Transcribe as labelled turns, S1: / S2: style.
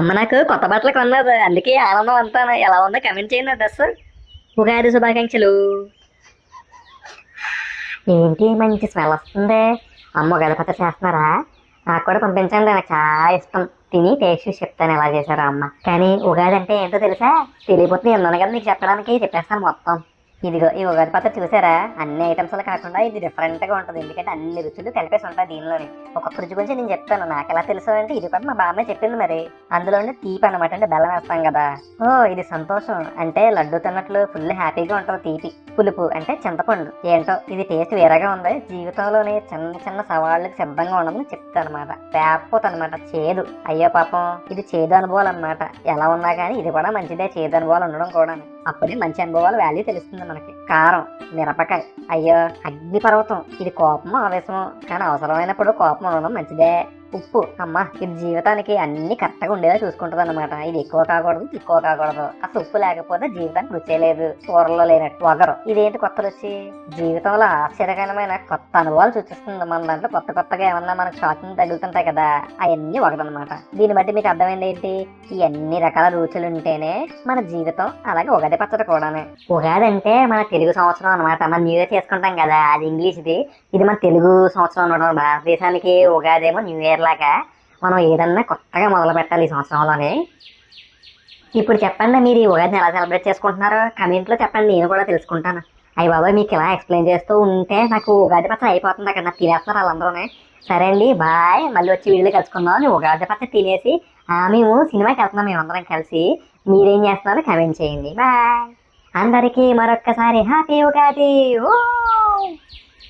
S1: అమ్మ నాకు కొత్త బట్టలు కొన్నది. అందుకే ఆనందం అంతా ఎలా ఉందో కమెంట్ చేయండి డ్రెస్. ఉగాది శుభాకాంక్షలు. ఏంటి మంచి స్మెల్ వస్తుంది? అమ్మ ఉగాది పచ్చ చేస్తున్నారా? నాకు కూడా పంపించండి. నాకు చాలా ఇష్టం. తిని టేస్ట్ చూసి చెప్తాను ఎలా చేశారు అమ్మ. కానీ ఉగాది అంటే ఏంటో తెలుసా? తెలియపోతే ఉన్నాను కదా మీకు చెప్పడానికి చెప్పేస్తాను మొత్తం. ఇదిగో ఈ ఉగాది పచ్చడి చూసారా? అన్ని ఐటమ్స్ కాకుండా ఇది డిఫరెంట్గా ఉంటుంది. ఎందుకంటే అన్ని రుచులు కలిపేసి ఉంటాయి దీనిలోని. ఒక్కొక్క రుచి గురించి నేను చెప్తాను. నాకు ఎలా తెలుసు అంటే ఇది కూడా మా బామ్మ చెప్పింది మరి. అందులోనే తీపి అనమాట అంటే బెల్లం వేస్తాం కదా. ఓ ఇది సంతోషం. అంటే లడ్డు తిన్నట్లు ఫుల్ హ్యాపీగా ఉంటుంది తీపి. పులుపు అంటే చింతపండు. ఏంటో ఇది టేస్ట్ వేరేగా ఉంది. జీవితంలోని చిన్న చిన్న సవాళ్ళకి సిద్ధంగా ఉండదని చెప్తాను అనమాట పేకపోతే అనమాట చేదు. అయ్యో పాపం. ఇది చేదు అనుభవాలు అనమాట ఎలా ఉన్నా కానీ ఇది కూడా మంచిదే. చేదు అనుభవాలు ఉండడం కూడా అప్పుడే మంచి అనుభవాలు వాల్యూ తెలుస్తుంది మనకి. కారం మిరపకాయ అయ్యో అగ్నిపర్వతం. ఇది కోపం ఆవేశం కానీ అవసరమైనప్పుడు కోపం ఉండడం మంచిదే. ఉప్పు. అమ్మ ఇది జీవితానికి అన్ని కరెక్ట్గా ఉండేలా చూసుకుంటుంది అనమాట ఇది ఎక్కువ కాకూడదు ఎక్కువ కాకూడదు. అసలు ఉప్పు లేకపోతే జీవితానికి రుచే లేదు. కూరలో లేనట్టు వగరు. ఇదేంటి కొత్త రుచి? జీవితంలో ఆశ్చర్యకరమైన కొత్త అనుభవాలు సూచిస్తుంది. మన దాంట్లో కొత్త కొత్తగా ఏమన్నా మనకు షాకింగ్ తగులుతుంటాయి కదా అవన్నీ ఒకటనమాట దీన్ని బట్టి మీకు అర్థమైంది ఏంటి? ఈ అన్ని రకాల రుచులు ఉంటేనే మన జీవితం అలాగే ఉగాది పచ్చడి కూడానే. ఉగాది అంటే మన తెలుగు సంవత్సరం అనమాట మనం న్యూ ఇయర్ చేసుకుంటాం కదా అది ఇంగ్లీష్ది. ఇది మన తెలుగు సంవత్సరం అనమాట భారతదేశానికి ఉగాది ఏమో న్యూ ఇయర్ లాగా మనం ఏదన్నా కొత్తగా మొదలు పెట్టాలి ఈ సంవత్సరంలోనే. ఇప్పుడు చెప్పండి మీరు ఈ ఉగాదిని ఎలా సెలబ్రేట్ చేసుకుంటున్నారో? కమెంట్లో చెప్పండి నేను కూడా తెలుసుకుంటాను. అయ్యి బాబాయ్ మీకు ఇలా ఎక్స్ప్లెయిన్ చేస్తూ ఉంటే నాకు ఉగాది పచ్చడి అయిపోతుంది అక్కడ నాకు తినేస్తున్నారు వాళ్ళందరూనే. సరే అండి బాయ్. మళ్ళీ వచ్చి వీళ్ళు కలుసుకుందాం. ఉగాది పచ్చడి తినేసి ఆ, మేము సినిమాకి వెళ్తున్నాం మేమందరం కలిసి. మీరేం చేస్తున్నారో? కమెంట్ చేయండి. బాయ్. అందరికీ మరొక్కసారి హ్యాపీ ఉగాది. ఓ